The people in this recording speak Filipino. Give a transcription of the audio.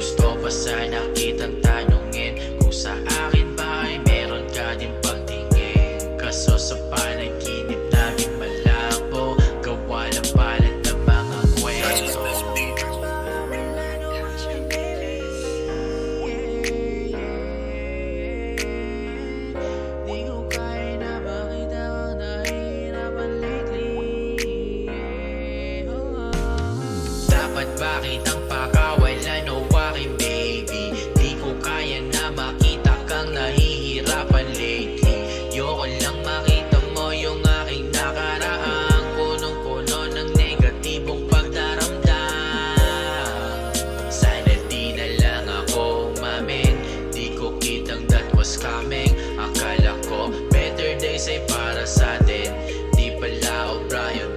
Gusto pa sana kitang tanungin Kung sa akin ba ay meron ka din pagtingin Kaso sa panaginip namin malabo Gawa ng palat ng mga kwento Di ko kaya na bakit ako nahihirapan lately Dapat ba kita riot.